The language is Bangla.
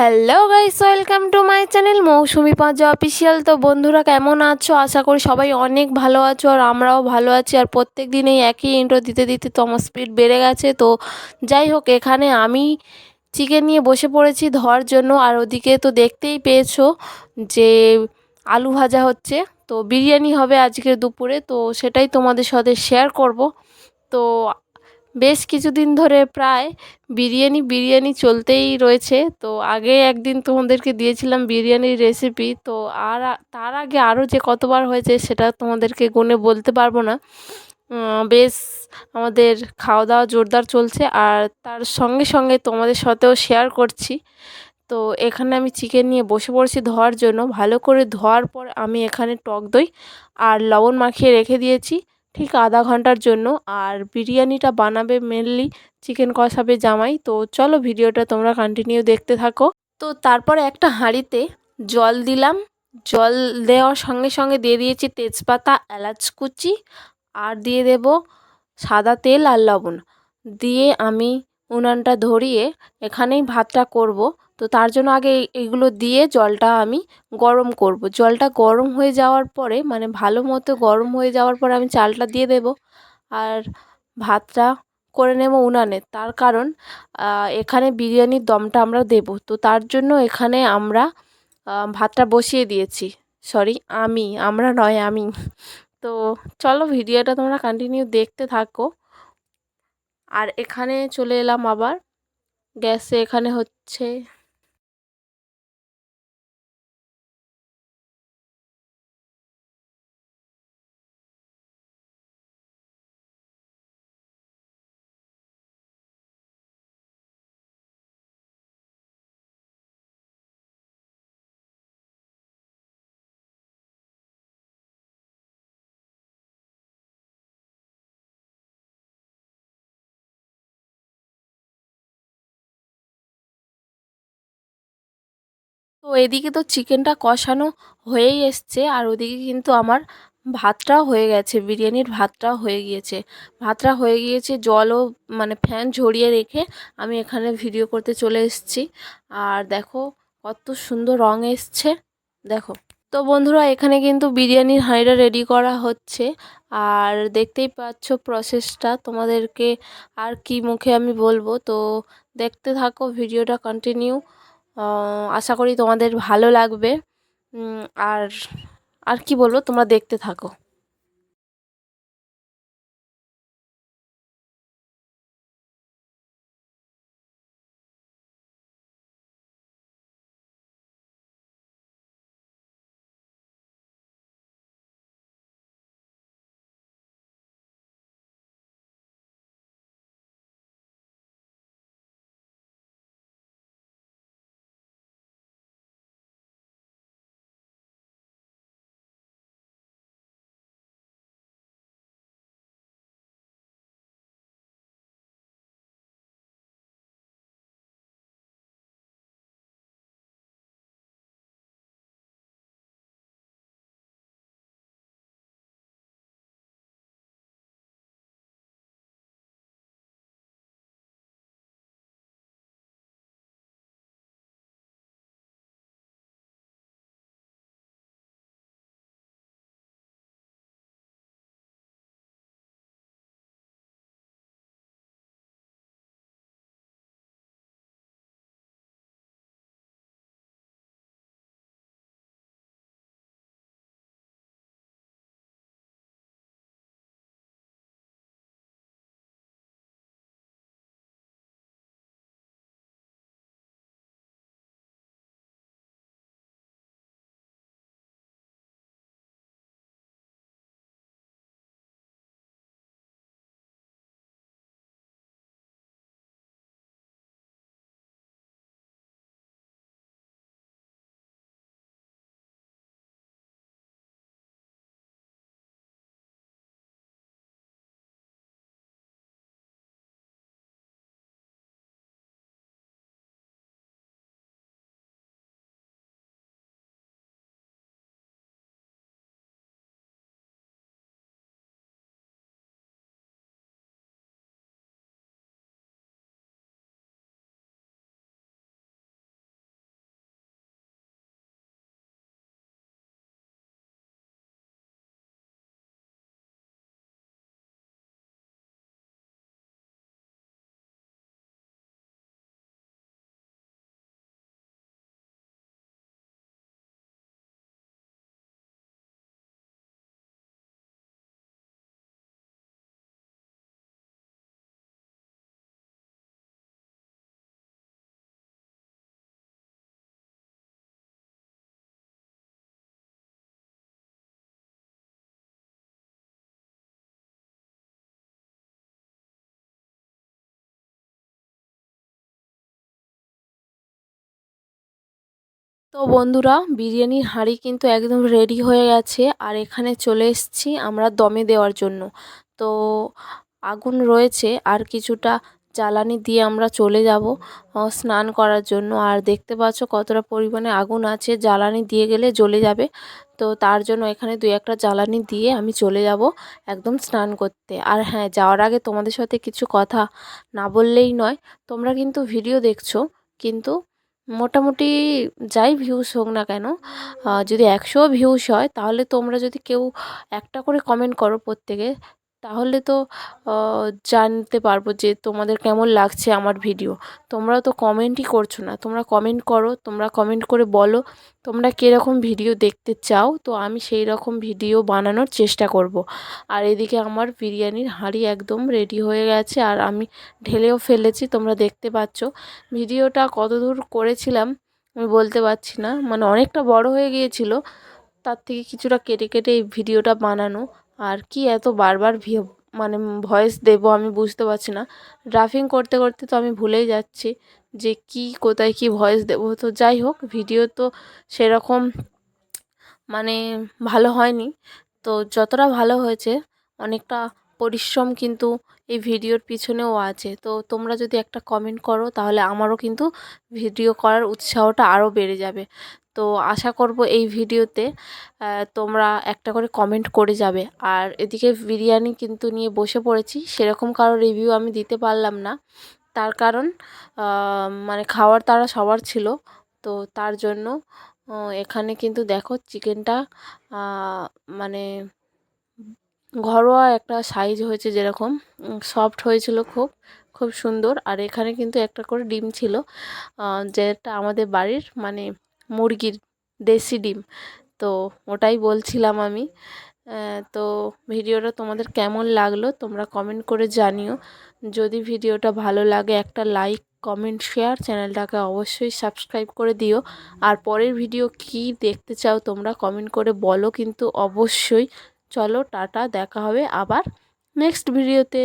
Hello guys welcome to my channel Moushumi Panja official তো বন্ধুরা, কেমন আছো? আশা করি সবাই অনেক ভালো আছো, আর আমরাও ভালো আছি। আর প্রত্যেক দিন এই একই ইন্ট্রো দিতে দিতে তো আমার স্পিড বেড়ে গেছে। তো যাই হোক, এখানে আমি চিকেন নিয়ে বসে পড়েছি ধোয়ার জন্য। আর ওদিকে তো দেখতেই পেয়েছ যে আলু ভাজা হচ্ছে। তো বিরিয়ানি হবে আজকের দুপুরে, তো সেটাই তোমাদের সাথে শেয়ার করব। তো বেশ কিছুদিন ধরে প্রায় বিরিয়ানি বিরিয়ানি চলতেই রয়েছে। তো আগে একদিন তোমাদেরকে দিয়েছিলাম বিরিয়ানির রেসিপি তো আর তার আগে আরও যে কতবার হয়েছে সেটা তোমাদেরকে গুনে বলতে পারব না। বেশ আমাদের খাওয়া দাওয়া জোরদার চলছে আর তার সঙ্গে সঙ্গে তোমাদের সাথেও শেয়ার করছি। তো এখানে আমি চিকেন নিয়ে বসে পড়েছি ধোয়ার জন্য। ভালো করে ধোয়ার পর আমি এখানে টক দই আর লবণ মাখিয়ে রেখে দিয়েছি। ঠিক আধা ঘণ্টার জন্য। আর বিরিয়ানিটা বানাবে মেনলি চিকেন কষাবে জামাই। তো চলো ভিডিওটা তোমরা কন্টিনিউ দেখতে থাকো। তো তারপরে একটা হাঁড়িতে জল দিলাম। জল দেওয়ার সঙ্গে সঙ্গে দিয়ে দিয়েছি তেজপাতা, এলাচ কুচি আর দিয়ে দেব সাদা তেল আর লবণ। দিয়ে আমি উনানটা ধরিয়ে এখানেই ভাতটা করব। তো তার জন্য আগে এগুলো দিয়ে জলটা আমি গরম করব। জলটা গরম হয়ে যাওয়ার পরে মানে ভালো মতো গরম হয়ে যাওয়ার পরে আমি চালটা দিয়ে দেব আর ভাতটা করে নেব উনানে। তার কারণ এখানে বিরিয়ানির দমটা আমরা দেব। তো তার জন্য এখানে আমরা ভাতটা বসিয়ে দিয়েছি। সরি, আমি, আমরা নয়, আমি। তো চলো ভিডিওটা তোমরা কন্টিনিউ দেখতে থাকো। আর এখানে চলে এলাম আবার। গ্যাসে এখানে হচ্ছে এদিকে তো চিকেনটা কষানো হয়েই এসছে আর ওদিকে কিন্তু আমার ভাতটাও হয়ে গেছে, বিরিয়ানির ভাতটাও হয়ে গিয়েছে। ভাতটা হয়ে গিয়েছে, জলও মানে ফ্যান ঝরিয়ে রেখে আমি এখানে ভিডিও করতে চলে এসেছি। আর দেখো কত সুন্দর রঙ এসছে, দেখো। তো বন্ধুরা, এখানে কিন্তু বিরিয়ানির হাঁড়িটা রেডি করা হচ্ছে। আর দেখতেই পাচ্ছ প্রসেসটা তোমাদেরকে আর কি মুখে আমি বলব। তো দেখতে থাকো, ভিডিওটা কন্টিনিউ আশা করি তোমাদের ভালো লাগবে। আর আর কি বলব? তোমরা দেখতে থাকো। তো বন্ধুরা, বিরিয়ানির হাঁড়ি কিন্তু একদম রেডি হয়ে গেছে। আর এখানে চলে এসেছি আমরা দমে দেওয়ার জন্য। তো আগুন রয়েছে, আর কিছুটা জ্বালানি দিয়ে আমরা চলে যাব স্নান করার জন্য। আর দেখতে পাচ্ছ কতটা পরিমাণে আগুন আছে, জ্বালানি দিয়ে গেলে জ্বলে যাবে। তো তার জন্য এখানে দুই একটা জ্বালানি দিয়ে আমি চলে যাব একদম স্নান করতে। আর হ্যাঁ যাওয়ার আগে তোমাদের সাথে কিছু কথা না বললেই নয়, তোমরা কিন্তু ভিডিও দেখছ, কিন্তু মোটামুটি যাই ভিউস হোক না কেন যদি একশো ভিউস হয়, তাহলে তোমরা যদি কেউ একটা করে কমেন্ট করো প্রত্যেকে তাহলে তো জানতে পারব যে তোমাদের কেমন লাগছে আমার ভিডিও। তোমরা তো কমেন্টই করছ না। তোমরা কমেন্ট করো, তোমরা কমেন্ট করে বলো, তোমরা কীরকম ভিডিও দেখতে চাও, তো আমি সেই রকম ভিডিও বানানোর চেষ্টা করব। আর এদিকে আমার বিরিয়ানির হাঁড়ি একদম রেডি হয়ে গেছে, আর আমি ঢেলেও ফেলেছি, তোমরা দেখতে পাচ্ছ। ভিডিওটা কত দূর করেছিলাম আমি বলতে পারছি না মানে অনেকটা বড় হয়ে গিয়েছিল, তার থেকে কিছুটা কেটে কেটে এই ভিডিওটা বানানো। আর কি এত বারবার মানে ভয়েস দেবো আমি বুঝতে পারছি না। ড্রাফিং করতে করতে তো আমি ভুলেই যাচ্ছি যে কি, কোথায় কি ভয়েস দেবো। তো যাই হোক, ভিডিও তো সেরকম মানে ভালো হয়নি। তো যতটা ভালো হয়েছে, অনেকটা পরিশ্রম কিন্তু এই ভিডিওর পিছনেও আছে। তো তোমরা যদি একটা কমেন্ট করো, তাহলে আমারও কিন্তু ভিডিও করার উৎসাহটা আরও বেড়ে যাবে। তো আশা করব এই ভিডিওতে তোমরা একটা করে কমেন্ট করে যাবে। আর এদিকে বিরিয়ানি কিন্তু নিয়ে বসে পড়েছি, সেরকম কারও রিভিউ আমি দিতে পারলাম না। তার কারণ মানে খাওয়ার তারা সবার ছিল। তো তার জন্য এখানে কিন্তু দেখো চিকেনটা মানে ঘরোয়া একটা সাইজ হয়েছে যেরকম সফট হয়েছিল খুব খুব সুন্দর। আর এখানে কিন্তু একটা করে ডিম ছিল যেটা আমাদের বাড়ির মানে মুরগির দেশি ডিম। তো ওটাই বলছিলাম আমি। তো ভিডিওটা তোমাদের কেমন লাগল তোমরা কমেন্ট করে জানিও। যদি ভিডিওটা ভালো লাগে একটা লাইক কমেন্ট শেয়ার চ্যানেলটাকে অবশ্যই সাবস্ক্রাইব করে দিও। আর পরের ভিডিও কি দেখতে চাও তোমরা কমেন্ট করে বলো কিন্তু অবশ্যই। চলো টাটা, দেখা হবে আবার নেক্সট ভিডিওতে